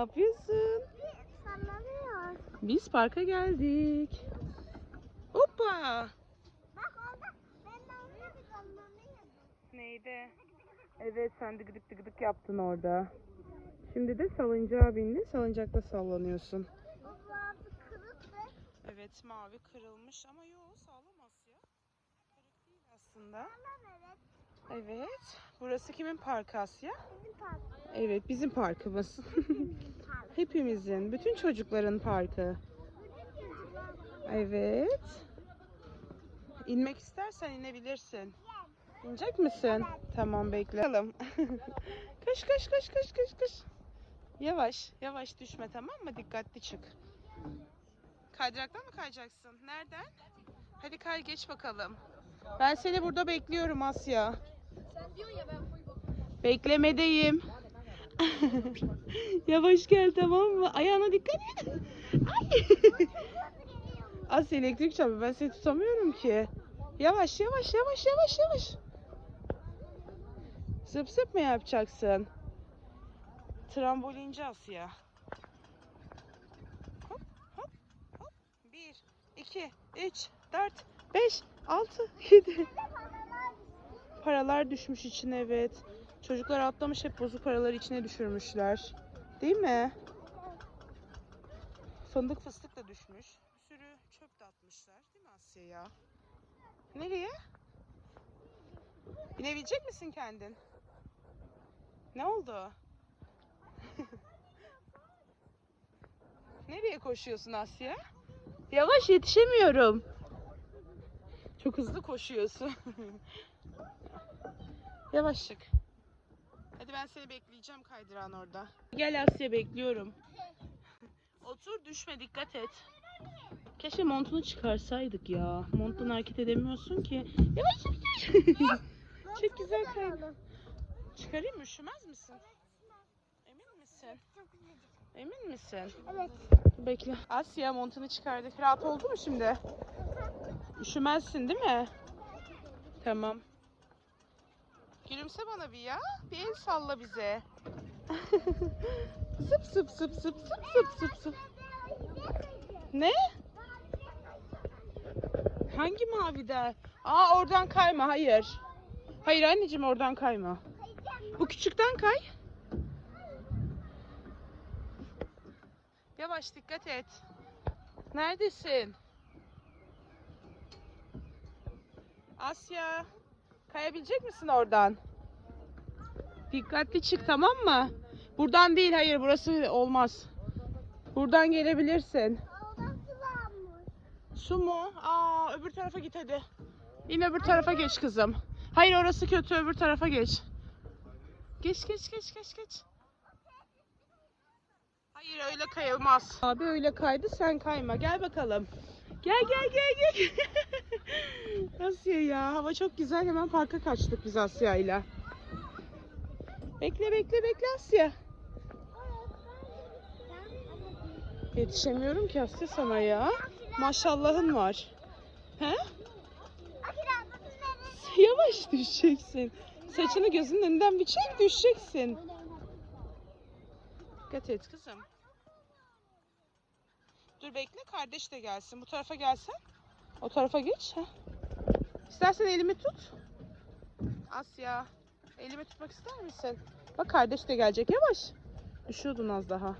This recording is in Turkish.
yapıyorsun? Sallanıyor. Biz parka geldik. Hoppa. Bak orada ben de orada bir sallanıyor. Neydi? Evet sen dıgıdık dıgıdık yaptın orada. Şimdi de salıncağa bindin. Salıncakta sallanıyorsun. Bu kırık ve Evet mavi kırılmış ama yo sağlam Asya. Kırık değil aslında. sallan evet. Evet. Burası kimin parkı Asya? Bizim park. Evet bizim parkımız. Hepimizin, bütün çocukların parkı. Evet. İnmek istersen inebilirsin. İnecek misin? Tamam bekle. Bakalım. koş koş koş koş koş koş. Yavaş yavaş düşme tamam mı? Dikkatli çık. Kaydıraktan mı kayacaksın? Nereden? Hadi kay geç bakalım. Ben seni burada bekliyorum Asya. Sen diyorsun ya ben Beklemedeyim. Yavaş gel tamam mı? Ayağına dikkat et. Ay. Asya elektrik çarpıyor. Ben seni tutamıyorum ki. Yavaş yavaş yavaş yavaş yavaş. Zıp zıp mı yapacaksın? Trambolinci Asya. Hop hop hop. Bir, iki, üç, dört, beş, altı, yedi. Paralar düşmüş içine evet. Çocuklar atlamış hep bozuk paraları içine düşürmüşler. Değil mi? Fındık fıstık da düşmüş. Bir sürü çöp de atmışlar. Değil mi Asya ya? Nereye? Binebilecek misin kendin? Ne oldu? Nereye koşuyorsun Asya? Yavaş yetişemiyorum. Çok hızlı koşuyorsun. Yavaş çık. Hadi ben seni bekleyeceğim kaydıran orada. Gel Asya bekliyorum. Otur düşme dikkat et. Keşke montunu çıkarsaydık ya. Monttan hareket edemiyorsun ki. Yavaş yavaş. Çok güzel kaydı. Çıkarayım mı? Üşümez misin? Emin misin? Emin misin? Evet. Bekle. Asya montunu çıkardık. Rahat oldu mu şimdi? Üşümezsin değil mi? Tamam. Gülümse bana bir ya. Bir el salla bize. zıp zıp zıp zıp zıp zıp zıp zıp. Ne? Hangi mavide? Aa oradan kayma. Hayır. Hayır anneciğim oradan kayma. Bu küçükten kay. Yavaş dikkat et. Neredesin? Asya. Kayabilecek misin oradan? Dikkatli çık tamam mı? Buradan değil hayır burası olmaz. Buradan gelebilirsin. Su mu? Aa öbür tarafa git hadi. İn öbür tarafa geç kızım. Hayır orası kötü öbür tarafa geç. Geç geç geç geç geç. Hayır öyle kayılmaz. Abi öyle kaydı sen kayma. Gel bakalım. Gel gel gel gel. Asya ya hava çok güzel hemen parka kaçtık biz Asya ile. Bekle bekle bekle Asya. Yetişemiyorum ki Asya sana ya. Maşallahın var. He? Yavaş düşeceksin. Saçını gözünün önünden bir çek düşeceksin. Dikkat et kızım. Dur bekle kardeş de gelsin. Bu tarafa gelsen. O tarafa geç. Heh. İstersen elimi tut. Asya. Elimi tutmak ister misin? Bak kardeş de gelecek. Yavaş. Düşüyordun az daha.